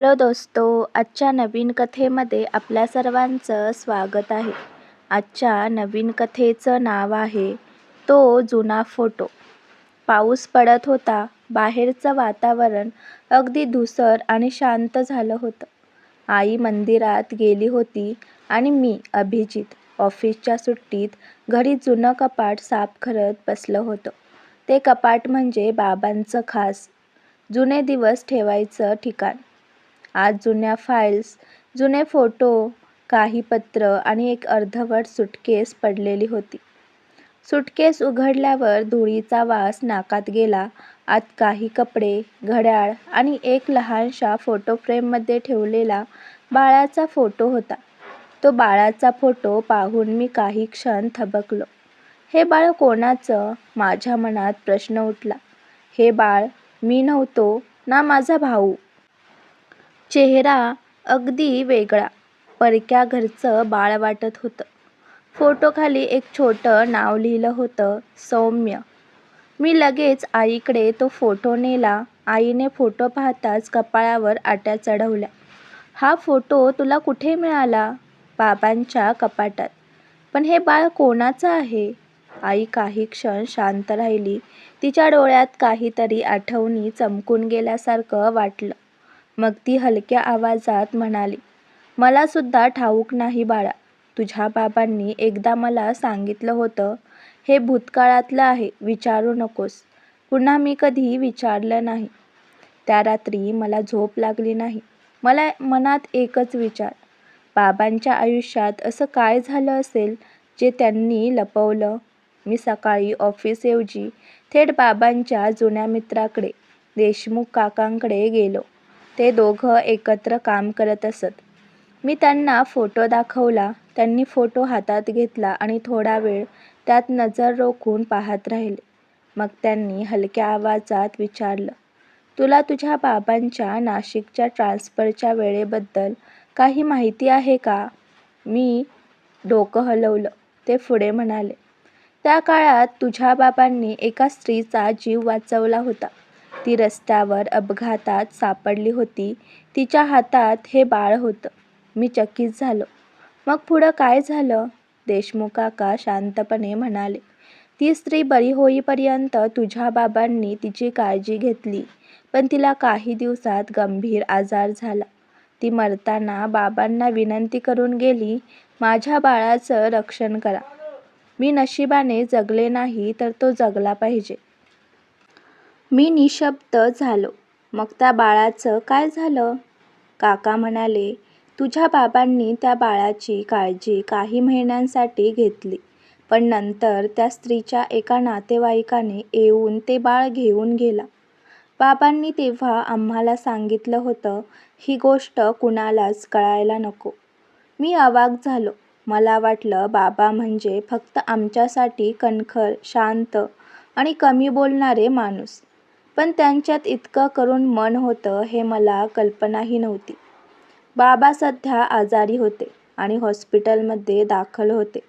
Hello दोस्तो आजच्या नवीन कथेमध्ये आपल्या सर्वांचं स्वागत आहे. आजच्या नवीन कथेचं नाव आहे तो जुना फोटो. पाऊस पडत होता बाहेरचं वातावरण अगदी धुसर आणि शांत झालं होतं. आई मंदिरात गेली होती आणि मी अभिजित ऑफिसच्या सुट्टीत घरी जुनं कपाट साफ करत बसलं होतं. ते कपाट म्हणजे बाबांचं खास जुने दिवस ठेवायचं ठिकाण. आज जुन्या फाईल्स जुने फोटो काही पत्र आणि एक अर्धवट सुटकेस पडलेली होती. सुटकेस उघडल्यावर धुळीचा वास नाकात गेला. आत काही कपडे घड्याळ आणि एक लहानशा फोटो फ्रेममध्ये ठेवलेला बाळाचा फोटो होता. तो बाळाचा फोटो पाहून मी काही क्षण थबकलो. हे बाळ कोणाचं? माझ्या मनात प्रश्न उठला. हे बाळ मी नव्हतो ना माझा भाऊ. चेहरा अगदी वेगळा. परक्या घरचं बाळ वाटत होतं. फोटोखाली एक छोटं नाव लिहिलं होतं सौम्य. मी लगेच आईकडे तो फोटो नेला. आईने फोटो पाहताच कपाळावर आट्या चढवल्या. हा फोटो तुला कुठे मिळाला? बाबांच्या कपाटात. पण हे बाळ कोणाचं आहे? आई काही क्षण शांत राहिली. तिच्या डोळ्यात काहीतरी आठवणी चमकून गेल्यासारखं वाटलं. मग ती हलक्या आवाजात म्हणाली मला सुद्धा ठाऊक नाही बाळा. तुझ्या बाबांनी एकदा मला सांगितलं होतं हे भूतकाळातलं आहे विचारू नकोस. पुन्हा मी कधी विचारलं नाही. त्या रात्री मला झोप लागली नाही. मला मनात एकच विचार बाबांच्या आयुष्यात असं काय झालं असेल जे त्यांनी लपवलं? मी सकाळी ऑफिसऐवजी थेट बाबांच्या जुन्या मित्राकडे देशमुख काकांकडे गेलो. ते दोघं एकत्र काम करत असत. मी त्यांना फोटो दाखवला त्यांनी फोटो हातात घेतला आणि थोडा वेळ त्यात नजर रोखून पाहत राहिले. मग त्यांनी हलक्या आवाजात विचारलं तुला तुझ्या बाबांच्या नाशिकच्या ट्रान्सफरच्या वेळेबद्दल काही माहिती आहे का? मी डोकं हलवलं ते पुढे म्हणाले त्या काळात तुझ्या बाबांनी एका स्त्रीचा जीव वाचवला होता. ती रस्त्यावर अपघातात सापडली होती. तिच्या हातात हे बाळ होतं. मी चकित झालो. मग पुढं काय झालं? देशमुख काका शांतपणे म्हणाले ती स्त्री बरी होईपर्यंत तुझ्या बाबांनी तिची काळजी घेतली पण तिला काही दिवसात गंभीर आजार झाला. ती मरताना बाबांना विनंती करून गेली माझ्या बाळाचं रक्षण करा. मी नशिबाने जगले नाही तर तो जगला पाहिजे. मी निशब्द झालो. मग त्या बाळाचं काय झालं? काका म्हणाले तुझ्या बाबांनी त्या बाळाची काळजी काही महिन्यांसाठी घेतली पण नंतर त्या स्त्रीच्या एका नातेवाईकाने येऊन ते बाळ घेऊन गेला. बाबांनी तेव्हा आम्हाला सांगितलं होतं ही गोष्ट कुणालाच कळायला नको. मी अवाक झालो. मला वाटलं बाबा म्हणजे फक्त आमच्यासाठी कणखर शांत आणि कमी बोलणारे माणूस. पण त्यांच्यात इतकं करून मन होतं हे मला कल्पनाही नव्हती. बाबा सध्या आजारी होते आणि हॉस्पिटलमध्ये दाखल होते.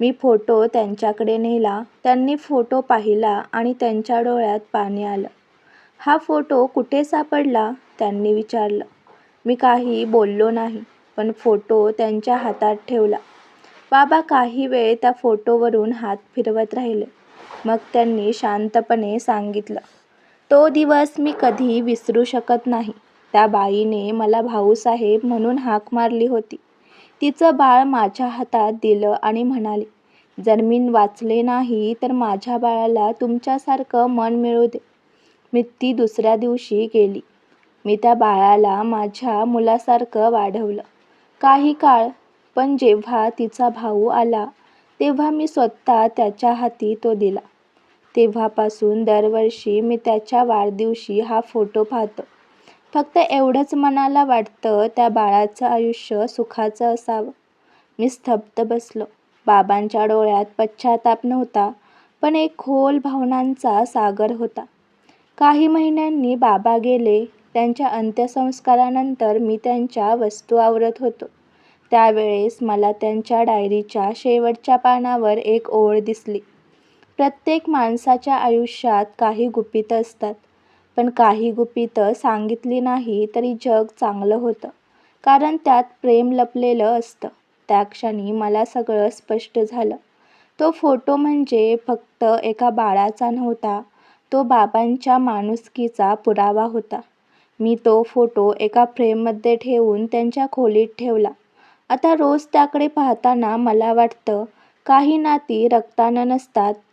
मी फोटो त्यांच्याकडे नेला त्यांनी फोटो पाहिला आणि त्यांच्या डोळ्यात पाणी आलं. हा फोटो कुठे सापडला? त्यांनी विचारलं. मी काही बोललो नाही पण फोटो त्यांच्या हातात ठेवला. बाबा काही वेळ त्या फोटोवरून हात फिरवत राहिले. मग त्यांनी शांतपणे सांगितलं. तो दिवस मी कधी विसरू शकत नाही. त्या बाईने मला भाऊसाहेब म्हणून हाक मारली होती. तिचं बाळ माझ्या हातात दिलं आणि म्हणाली जर मी वाचले नाही तर माझ्या बाळाला तुमच्यासारखं मन मिळू दे मी ती दुसऱ्या दिवशी गेली. मी त्या बाळाला माझ्या मुलासारखं वाढवलं. काही काळ पण जेव्हा तिचा भाऊ आला तेव्हा मी स्वतः त्याच्या हाती तो दिला. तेव्हापासून दरवर्षी मी त्याच्या वाढदिवशी हा फोटो पाहतो. फक्त एवढंच मनाला वाटतं त्या बाळाचं आयुष्य सुखाचं असावं. मी स्तब्ध बसलो. बाबांच्या डोळ्यात पश्चाताप नव्हता पण एक खोल भावनांचा सागर होता. काही महिन्यांनी बाबा गेले. त्यांच्या अंत्यसंस्कारानंतर मी त्यांच्या वस्तू आवरत होतो. त्यावेळेस मला त्यांच्या डायरीच्या शेवटच्या पानावर एक ओळ दिसली. प्रत्येक माणसाच्या आयुष्यात काही गुपितं असतात पण काही गुपितं सांगितली नाही तरी जग चांगलं होतं. कारण त्यात प्रेम लपलेलं असतं. त्या क्षणी मला सगळं स्पष्ट झालं. तो फोटो म्हणजे फक्त एका बाळाचा नव्हता. तो बाबांच्या माणुसकीचा पुरावा होता. मी तो फोटो एका फ्रेममध्ये ठेवून त्यांच्या खोलीत ठेवला. आता रोज त्याकडे पाहताना मला वाटतं, काही नाती रक्तानं नसतात